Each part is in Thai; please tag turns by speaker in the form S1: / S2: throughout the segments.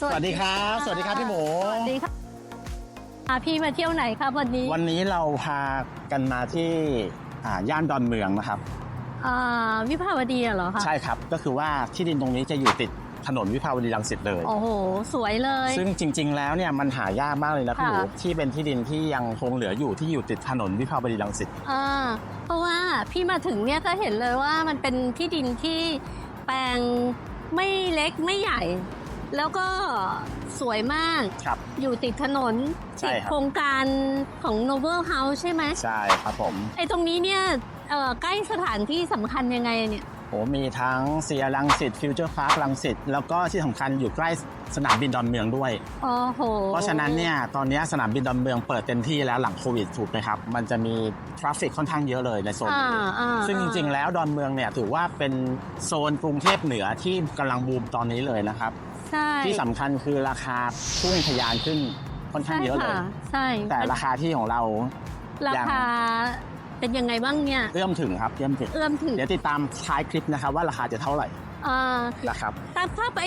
S1: สวัสดีครับ สวัสดีครับพี่หมู
S2: สวัสดีค่ะอ่าพี่มาเที่ยวไหนครับวันนี้
S1: วันนี้เราพากันมาที่อ่าย่านดอนเมืองนะครับ
S2: อ่าวิภาวดีอะเหรอคะ
S1: ใช่ครับ ก็คือว่าที่ดินตรงนี้จะอยู่ติดถนนวิภาวดีรังสิตเลย
S2: โอ้โห สวยเลย
S1: ซึ่งจริง ๆ แล้วเนี่ยมันหายากมากเลยนะพี่หมู
S2: ค่ะ
S1: ที่เป็นที่ดินที่ยังคงเหลืออยู่ที่อยู่ติดถนนวิภาวดีรังสิต
S2: อ่าเพราะว่าพี่มาถึงเนี่ยก็เห็นเลยว่ามันเป็นที่ดินที่แปลงไม่เล็กไม่ใหญ่ แล้วก็สวยมาก
S1: ครับ
S2: อยู่ติดถนน
S1: ใช่
S2: ติด
S1: ครับ
S2: โครงการของ Noble House ใช่ไหม
S1: ใช่ครับผม
S2: ไอ้ตรงนี้เนี่ยเอ่อใกล้สถานที่สำคัญยังไงเนี่ย
S1: โอ้มีทั้งเซียรังสิตฟิวเจอร์พาร์ครังสิตแล้วก็ที่สำคัญอยู่ใกล้สนามบินดอนเมืองด้วย
S2: โอ้โห
S1: เพราะฉะนั้นเนี่ยตอนนี้สนามบินดอนเมืองเปิดเต็มที่แล้วหลังโควิดถูกไหมครับ มันจะมีทราฟฟิกค่อนข้างเยอะเลยในโซน
S2: อ่า
S1: นี้
S2: อ่า
S1: ซึ่งจริง ๆ แล้วดอนเมืองเนี่ยถือว่าเป็นโซนกรุงเทพเหนือที่กำลังบูมตอนนี้เลยนะครับ
S2: ใช่
S1: ที่สำคัญคือราคาพุ่งทะยานขึ้นค่อนข้างเยอะเลย
S2: ใช่ค่ะใช่
S1: แต่ราคาที่ของเรา
S2: ราคาเป็นยังไงบ้างเนี่ย
S1: เอื้อมถึงครับเอื้อมถึง
S2: เอื้อมถึง
S1: เดี๋ยวติดตามท้ายคลิปนะครับว่าราคาจะเท่าไหร่
S2: อ่า
S1: นะครับ
S2: ถ้าถ้าไป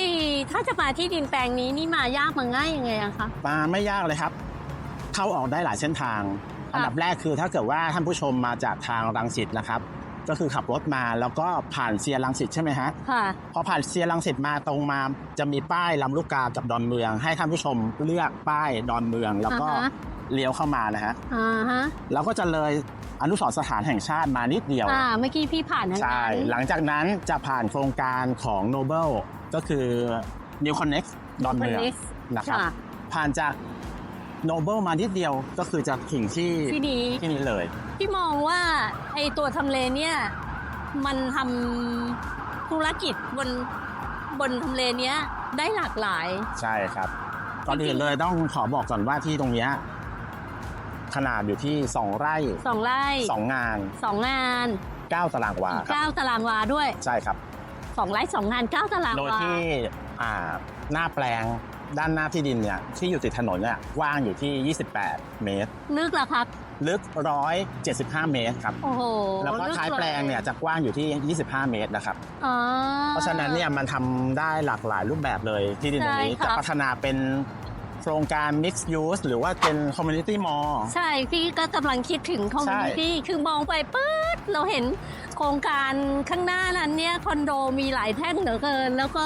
S2: ถ้าจะมาที่ดินแปลงนี้นี่มายากมาง่ายยังไงอะคะ
S1: มาไม่ยากเลยครับ เข้าออกได้หลายเส้นทาง อันดับแรกคือถ้าเกิดว่าท่านผู้ชมมาจากทางรังสิตนะครับ ก็คือขับรถมาแล้วก็ผ่านเซียรังสิตใช่ไหมฮะ
S2: ค่ะ
S1: พอผ่านเซียรังสิตมาตรงมาจะมีป้ายลำลูกกากับดอนเมือง ให้ท่านผู้ชมเลือกป้ายดอนเมือง แล้วก็
S2: อ่าฮะ
S1: เลี้ยวเข้ามานะฮะ
S2: อ่าฮะ
S1: แล้วก็จะเลยอนุสรณ์สถานแห่งชาติมานิดเดียว
S2: อ่าเมื่อกี้พี่ผ่านนั้น
S1: ใช่หลังจากนั้นจะผ่านโครงการของ Noble ก็คือ New Connect ดอนเมืองนะครับ
S2: ค่ะ
S1: ผ่านจาก Noble มานิดเดียวก็คือจะถึงที่
S2: ที่นี้
S1: ที่นี้เลย
S2: พี่มองว่าไอตัวทำเลเนี่ยมันทำธุรกิจบนบนทำเลเนี้ยได้หลากหลาย
S1: ใช่ครับ ก่อนอื่นเลยต้องขอบอกก่อนว่าที่ตรงเนี้ยขนาดอยู่ที่ 2 ไร่
S2: สองไร่
S1: 2 งาน
S2: สองงาน
S1: 9 ตารางวาครับ
S2: เก้าตารางวาด้วย
S1: ใช่ครับ
S2: สองไร่สองงานเก้าตาราง
S1: โดยวาที่อ่าหน้าแปลงด้านหน้าที่ดินเนี่ยที่อยู่ติดถนนเนี่ยกว้างอยู่ที่ 28 เมตร
S2: ลึกเหรอครับ
S1: ลึก 175 เมตรครับ
S2: โอ้โห
S1: แล้วก็
S2: ก
S1: ท้ายแปลงเนี่ยจะกว้างอยู่ที่ 25 เมตรนะครับ
S2: อ๋อ
S1: เพราะฉะนั้นเนี่ยมันทำได้หลากหลายรูปแบบเลยที่ดินตรงนี้
S2: ใช่ครั
S1: จะ
S2: บ
S1: พัฒนาเป็นโครงการ mixed use หรือว่าเป็น community mall
S2: ใช่ พี่ก็กำลังคิดถึงคอมมูนิตี้คือมองไปปื๊ดเราเห็น โครงการข้างหน้านั้นเนี่ยคอนโดมีหลายแท่งเหลือเกิน แล้วก็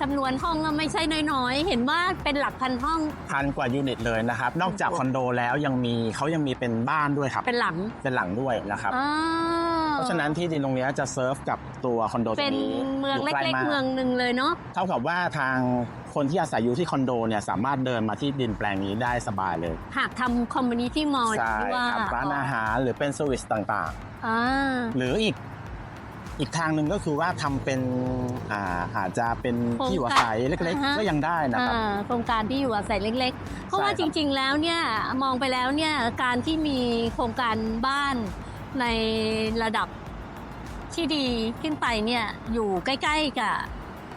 S2: จำนวนห้องก็ไม่ใช่น้อยๆ เห็นว่าเป็นหลักพันห้อง
S1: พันกว่ายูนิตเลยนะครับ นอกจากคอนโดแล้วยังมีเขายังมีเป็นบ้านด้วยครับ
S2: เป็นหลัง
S1: เป็นหลังด้วยนะครับ
S2: อ่า
S1: เพ ราะฉะนั้นที่ดินตรงเนี้ยจะเซิร์ฟกับตัวคอนโดตร
S2: เป็น
S1: งนี้
S2: เมือง
S1: ยู่
S2: เล็กาๆเมืองหนึ่งเลยเนาะ
S1: เท่ากับว่าทางคนที่อาศัยอยู่ที่คอนโดเนี่ยสามารถเดินมาที่ดินแปลงนี้ได้สบายเลย
S2: หากทำคอมมูนิตี้มอลล์
S1: ใช่
S2: ที่ว่า
S1: ครับร้านอาหารหรือเป็นเซอร์วิสต่าง
S2: อ่า
S1: ๆ หรืออีกอีกทางหนึ่งก็คือว่าทำเป็นอ่าอาจจะเป็นที่อยู่อาศัยเล็กๆ ก็ยังได้นะครับ
S2: อ่าโครงการที่อยู่อาศัยเล็ก ๆ เพราะว่า
S1: ใช่
S2: จ
S1: ครับ
S2: ริง ๆ แล้วเนี่ยมองไปแล้วเนี่ยการที่มีโครงการบ้าน ในระดับที่ดีขึ้นไปเนี่ยอยู่ใกล้ๆกับ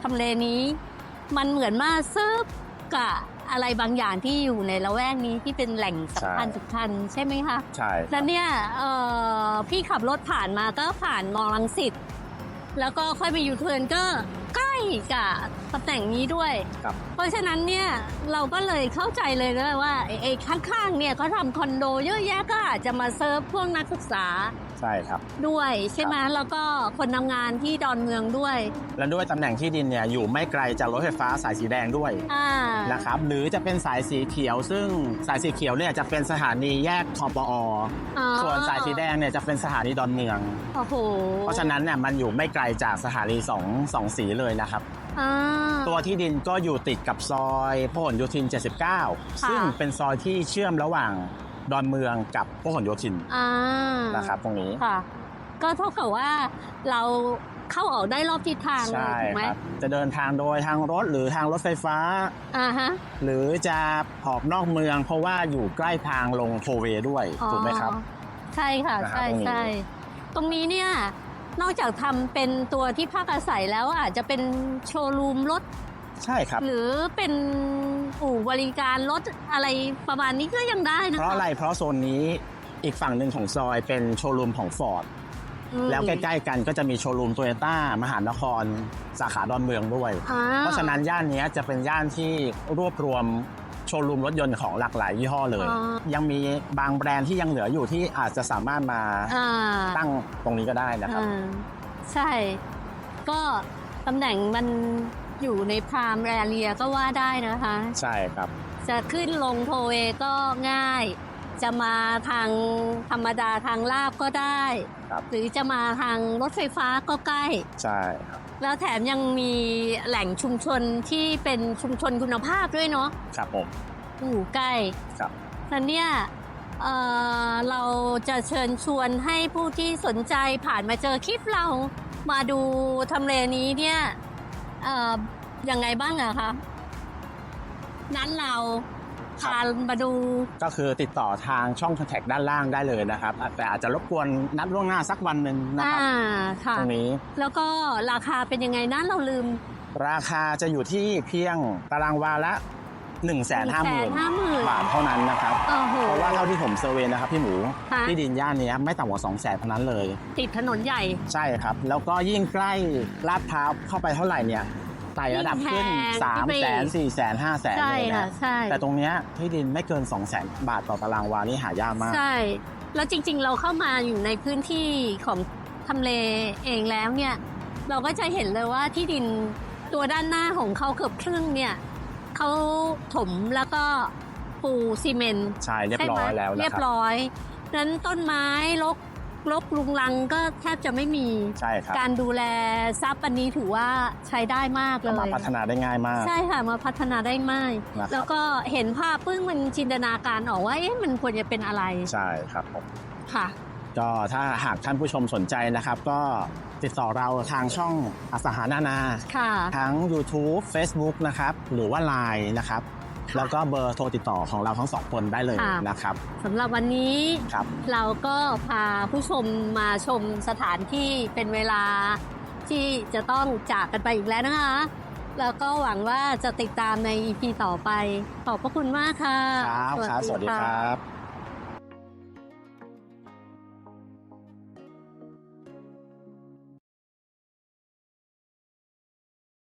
S2: ทำเลนี้ มันเหมือนมาซึบกับอะไรบางอย่างที่อยู่ในละแวกนี้ที่เป็นแหล่งสำคัญสำคัญใช่ไหมคะ
S1: ใช่
S2: แล้วเนี่ยเอ่อพี่ขับรถผ่านมาก็ผ่านมอลังสิตแล้วก็ค่อยไปยูเทิร์นก็ใกล้กับ ตำแหน่งนี้ด้วย
S1: ครับ
S2: เพราะฉะนั้นเนี่ยเราก็เลยเข้าใจเลยนะว่าไอ้ไอ้ข้างๆเนี่ยเขาทำคอนโดเยอะแยะก็อาจจะมาเซิร์ฟพวกนักศึกษา
S1: ใช่ครับ
S2: ด้วยใช่ไหมแล้วก็คนทำงานที่ดอนเมืองด้วย
S1: และด้วยตำแหน่งที่ดินเนี่ยอยู่ไม่ไกลจากรถไฟฟ้าสายสีแดงด้วย
S2: อ่า
S1: นะครับหรือจะเป็นสายสีเขียว ซึ่งสายสีเขียวเนี่ยจะเป็นสถานีแยกคอปอ
S2: อ๋อ
S1: ส่วนสายสีแดงเนี่ยจะเป็นสถานีดอนเมือง
S2: โอ้โห
S1: เพราะฉะนั้นเนี่ยมันอยู่ไม่ไกลจากสถานีสองสองสีเลยนะครับ
S2: อ่า
S1: ตัวที่ดินก็อยู่ติดกับซอยพหลโยธิน 79 ซึ่งเป็นซอยที่เชื่อมระหว่าง ดอนเมืองกับพหลโยธิน
S2: อ่า
S1: นะครับตรงนี้
S2: ค่ะ ก็เท่ากับว่าเราเข้าออกได้รอบทิศทางเลย
S1: ใช่
S2: ถูกไหม
S1: ครับจะเดินทางโดยทางรถหรือทางรถไฟฟ้า
S2: อ่าฮะ
S1: หรือจะออกนอกเมือง เพราะว่าอยู่ใกล้ทางลงโทเวย์ด้วย
S2: อ๋อ
S1: ถูกไหมครับ
S2: ใช่ค่ะ
S1: นะครับ
S2: ใช่
S1: ตรงนี้
S2: ใช่ตรงนี้เนี่ยนอกจากทำเป็นตัวที่พักอาศัยแล้วอาจจะเป็นโชว์รูมรถ
S1: ใช่ครับ
S2: หรือเป็น อู่บริการรถอะไรประมาณนี้ก็ยังได้นะ
S1: เพราะอะไรเพราะโซนนี้อีกฝั่งหนึ่งของซอยเป็นโชว์รูมของ Ford
S2: อืม
S1: แล้วใกล้ๆกันก็จะมีโชว์รูมโตโยต้ามหานคร สาขาดอนเมืองด้วย
S2: อ่
S1: เพราะฉะนั้นย่านเนี้ยจะเป็นย่านที่รวบรวมโชว์รูมรถยนต์ของหลากหลายยี่ห้อเลย
S2: อ๋อ
S1: ยังมีบางแบรนด์ที่ยังเหลืออยู่ที่อาจจะสามารถมา
S2: อ่า
S1: ตั้งตรงนี้ก็ได้นะครับ
S2: อ่าใช่ ก็ตำแหน่งมัน อยู่ในพรามแรเรียก็ว่าได้นะคะ
S1: ใช่ครับ
S2: จะขึ้นลงโทเวก็ง่าย จะมาทางธรรมดาทางลาบก็ได้
S1: ครับ
S2: หรือจะมาทางรถไฟฟ้าก็ใกล้
S1: ใช่ครับ
S2: แล้วแถมยังมีแหล่งชุมชนที่เป็นชุมชนคุณภาพด้วยเนาะ
S1: ครับผม
S2: อยู่ใกล้
S1: ครับ
S2: ท่านเนี่ยเอ่อเราจะเชิญชวนให้ผู้ที่สนใจผ่านมาเจอคลิปเรามาดูทำเลนี้เนี่ยเอ่อ ยังไงบ้างอะคะนั้นเรา
S1: ครับ
S2: พามาดู
S1: ก็คือติดต่อทางช่องคอนแทคด้านล่างได้เลยนะครับ แต่อาจจะรบกวนนัดล่วงหน้าสักวันหนึ่งนะครับ
S2: อ่าค่ะ
S1: ตรงนี้
S2: แล้วก็ราคาเป็นยังไงนะเราลืม
S1: ราคาจะอยู่ที่เพียงตารางวาละ1 5 0 0 0
S2: 150,000
S1: บาทเท่านั้นนะครับ
S2: โอ้โห
S1: เพราะว่าเท่าที่ผมเซอร์เวยนะครับพี่หมู
S2: ค่ะ
S1: ที่ดินย่านเนี้ยไม่ต่ำกว่า2 0 0แสนเท่านั้นเลย
S2: ติดถนนใหญ่
S1: ใช่ครับ แล้วก็ยิ่งใกล้ลาดพร้าวเข้าไปเท่าไหร่เนี่ย ไต่ระดับขึ้น
S2: ยิ่งแพง
S1: 3 0 0แสน 4 แสน 5 แสน
S2: ใช่
S1: เลย
S2: ค่ะ
S1: นะ
S2: ใช่
S1: แต่ตรงเนี้ยที่ดินไม่เกิน 2 0 0แสนบาทต่อตารางวานี่หายากมาก
S2: ใช่ แล้วจริงๆ เราเข้ามาอยู่ในพื้นที่ของทำเลเองแล้วเนี่ย เราก็จะเห็นเลยว่าที่ดินตัวด้านหน้าของเขาเกือบครึ่งเนี่ยเขาถมแล้วก็ปูซีเมนต์
S1: ใช่เรียบร้อย
S2: ใช่ไหม
S1: แล้วนะ
S2: เรียบ
S1: ครับ
S2: ร้อยนั้นต้นไม้รก รกลุงลังก็แทบจะไม่มี
S1: ใช่ครับ
S2: การดูแลทรัพย์อันนี้ถือว่าใช้ได้มากเล
S1: เอามายพัฒนาได้ง่ายมาก
S2: ใช่ค่ะมาพัฒนาได้มาก
S1: นะครับ
S2: แล้วก็เห็นภาพปึ้งมันจินตนาการออกว่าเอ๊ะมันควรจะเป็นอะไร
S1: ใช่ครับผม
S2: ค่ะ
S1: ก็ถ้าหากท่านผู้ชมสนใจนะครับ ก็ติดต่อเราทางช่องอสังหานานา
S2: ค่ะ
S1: ทั้ง YouTube Facebook นะครับ หรือว่า Line นะครับ
S2: ค่ะ
S1: แล้วก็เบอร์โทรติดต่อของเราทั้งสองคนได้เลย
S2: ค่ะ
S1: นะครับ
S2: สำหรับวันนี้
S1: ครับ
S2: เราก็พาผู้ชมมาชมสถานที่เป็นเวลาที่จะต้องจากกันไปอีกแล้วนะคะ แล้วก็หวังว่าจะติดตามใน EP ต่อไป ขอบพระคุณมากค่ะ
S1: ครับครับสวัสดีครับ